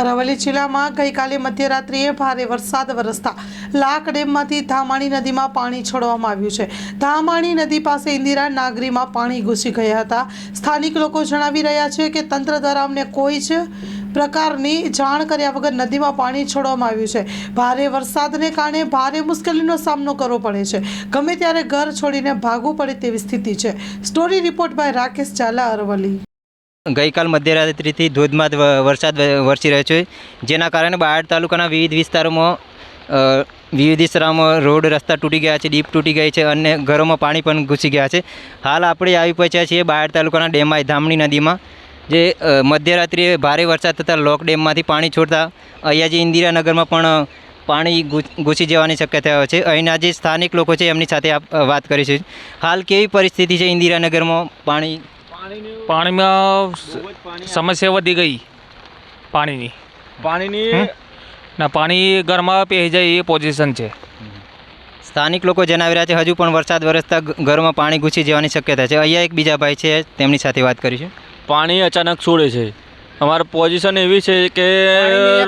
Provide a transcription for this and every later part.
અરવલ્લી જિલ્લામાં ગઈકાલે મધ્યરાત્રિએ ભારે વરસાદ વરસતા લાક ડેમમાંથી ધામાણી નદીમાં પાણી છોડવામાં આવ્યું છે. ધામાણી નદી પાસે ઇન્દિરા નાગરીમાં પાણી ઘૂસી ગયા હતા. સ્થાનિક લોકો જણાવી રહ્યા છે કે તંત્ર દ્વારા અમને કોઈ જ પ્રકારની જાણ કર્યા વગર નદીમાં પાણી છોડવામાં આવ્યું છે. ભારે વરસાદને કારણે ભારે મુશ્કેલીનો સામનો કરવો પડે છે. ગમે ત્યારે ઘર છોડીને ભાગવું પડે તેવી સ્થિતિ છે. Story report by Rakesh Zala Aravalli. ગઈકાલ મધ્યરાત્રિથી ધોધમાર વરસાદ વરસી રહ્યો છે. જેના કારણે બાયડ તાલુકાના વિવિધ વિસ્તારોમાં વિવિધ વિસ્તારોમાં રોડ રસ્તા તૂટી ગયા છે, ડીપ તૂટી ગઈ છે, અને ઘરોમાં પાણી પણ ઘૂસી ગયા છે. હાલ આપણે આવી પહોંચ્યા છીએ બાયડ તાલુકાના ડેમમાં ધામણી નદીમાં, જે મધ્યરાત્રિએ ભારે વરસાદ થતાં લોક ડેમમાંથી પાણી છોડતા અહીંયા જે ઇન્દિરાનગરમાં પણ પાણી ઘૂસી જવાની શક્યતાઓ છે. અહીંના જે સ્થાનિક લોકો છે, એમની સાથે વાત કરીશું. હાલ કેવી પરિસ્થિતિ છે ઇન્દિરાનગરમાં પાણી પાણીમાં સમસ્યા વધી ગઈ પાણીની. પાણીની ના પાણી ઘરમાં પહેરી જાય એ પોઝિશન છે. સ્થાનિક લોકો જણાવી રહ્યા છે હજુ પણ વરસાદ વરસતા ઘરમાં પાણી ઘૂસી જવાની શક્યતા છે. અહીંયા એક બીજા ભાઈ છે તેમની સાથે વાત કરીશું. પાણી અચાનક છોડે છે. અમારી પોઝિશન એવી છે કે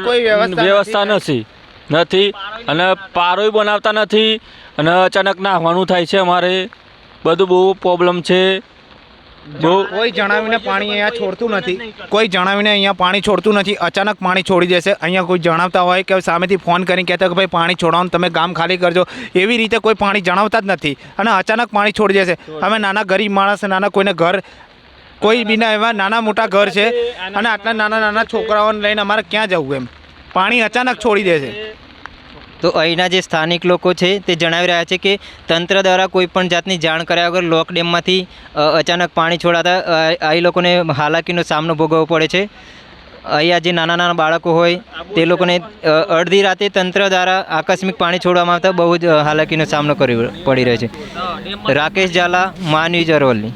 કોઈ વ્યવસ્થા નથી. નથી. અને પારોય બનાવતા નથી. અને અચાનક નાહવાનું થાય છે અમારે. બધું બહુ પ્રોબ્લેમ છે. કોઈ જણાવીને પાણી અહીંયા છોડતું નથી, કોઈ જણાવીને અહીંયા પાણી છોડતું નથી, અચાનક પાણી છોડી દેશે, અહીંયા કોઈ જણાવતા હોય કે સામેથી ફોન કરીને કહેતા કે ભાઈ પાણી છોડવાનું તમે ગામ ખાલી કરજો, એવી રીતે કોઈ પાણી જણાવતા જ નથી અને અચાનક પાણી છોડી દેશે. અમે નાના ગરીબ માણસ, નાના કોઈને ઘર, કોઈ બીના એવા નાના મોટા ઘર છે અને આટલા નાના નાના છોકરાઓને લઈને અમારે ક્યાં જવું એમ? પાણી અચાનક છોડી દેશે. તો અહીંના જે સ્થાનિક લોકો છે તે જણાવી રહ્યા છે કે તંત્ર દ્વારા કોઈપણ જાતની જાણ કર્યા વગર લોક ડેમમાંથી અચાનક પાણી છોડાતા અહીં લોકોને હાલાકીનો સામનો ભોગવવો પડે છે. અહીંયા જે નાના નાના બાળકો હોય, તે લોકોને અડધી રાતે તંત્ર દ્વારા આકસ્મિક પાણી છોડવામાં આવતા બહુ જ હાલાકીનો સામનો કરવો પડી રહ્યો છે. રાકેશ ઝાલા, માનવી અરવલ્લી